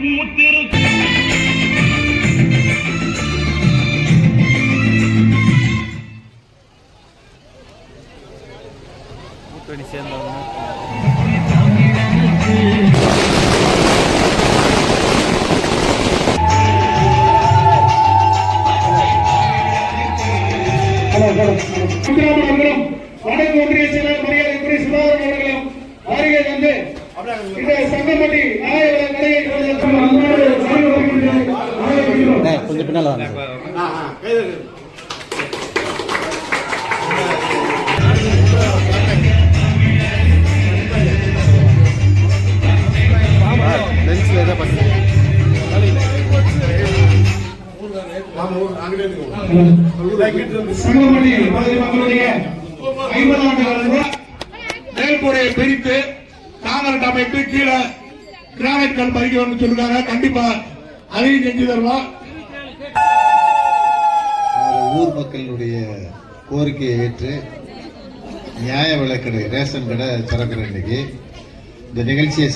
முத்திருக்கு முத்தணி சேர்ந்தவங்க. மண்டலம் வடக்கு ஒன்றிய செயலர் மரியாதைக்குரிய சுதாகரன் அவர்களும் வருகை தந்து இந்த சங்கமட்டி கொஞ்சம் பின்னால் ஐம்பது ஆண்டு மேல்கூரையை பிரித்து காங்கிரட் அமைத்து கீழே கிரானைட் கல் பதிக்கணும்னு சொல்லிருக்காங்க கண்டிப்பா அதையும் செஞ்சு தருவோம். ஊர் மக்களுடைய கோரிக்கையை ஏற்று நியாய விலைக்கடை ரேஷன் கடை திறக்கிற இன்னைக்கு இந்த நிகழ்ச்சியை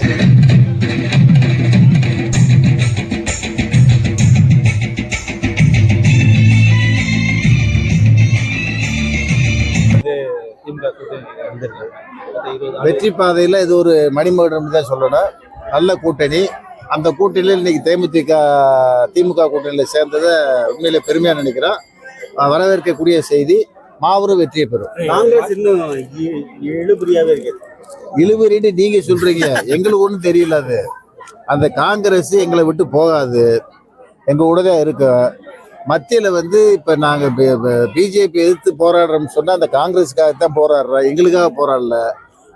வெற்றி பாதையில் இது ஒரு மணிமகுடம் தான் சொல்லணும். நல்ல கூட்டணி. அந்த கூட்டணியில் இன்னைக்கு தேமுதிக திமுக கூட்டணியில் சேர்ந்ததை உண்மையிலே பெருமையாக நினைக்கிறோம் வரவேற்கக்கூடிய செய்தி மாபெரும் வெற்றியை பெறும். காங்கிரஸ் இன்னும் இழுபறியாவே இருக்கு. இழுபறின்னு நீங்க சொல்றீங்க. எங்களுக்கு ஒன்றும் தெரியல அது. அந்த காங்கிரஸ் எங்களை விட்டு போகாது. எங்க கூட தான் இருக்கு. மத்தியில வந்து இப்ப நாங்க பிஜேபி எதிர்த்து போராடுறோம்னு சொன்னா அந்த காங்கிரஸுக்காக தான் போராடுறோம் எங்களுக்காக போராடல.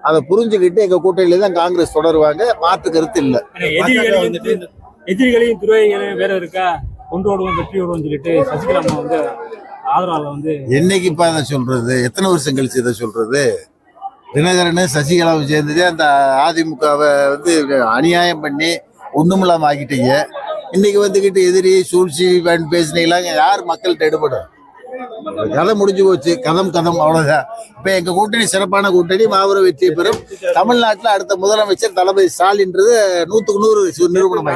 அதை புரிஞ்சுக்கிட்டு எங்க கூட்டணியில தான் காங்கிரஸ் தொடருவாங்க. மாற்று கருத்து இல்லை. எதிரிகளையும் துறைகளையும் வேற இருக்கா? கொண்டு வருவோம் வெற்றி வருவோம் சொல்லிட்டு சசிகலா வந்து ஆதரவாளர் வந்து என்னைக்கு இப்ப அதை சொல்றது? எத்தனை வருஷம் கழிச்சு இதை சொல்றது? தினகரன் சசிகலாவை சேர்ந்ததே அந்த அதிமுகவை வந்து அநியாயம் பண்ணி ஒண்ணுமில்லாம ஆக்கிட்டீங்க. இன்னைக்கு வந்துகிட்டு எதிரி சூழ்ச்சி வேண்டு பேசினீங்களா யார் மக்கள்கிட்ட எடுபடும்? கதை முடிஞ்சு போச்சு. கதம் கதம் அவ்வளவுதான். இப்ப எங்க கூட்டணி சிறப்பான கூட்டணி மாபெரும் வெற்றி பெறும். தமிழ்நாட்டுல அடுத்த முதலமைச்சர் தளபதி ஸ்டாலின்றது நூத்துக்கு நூறு நிரூபணம்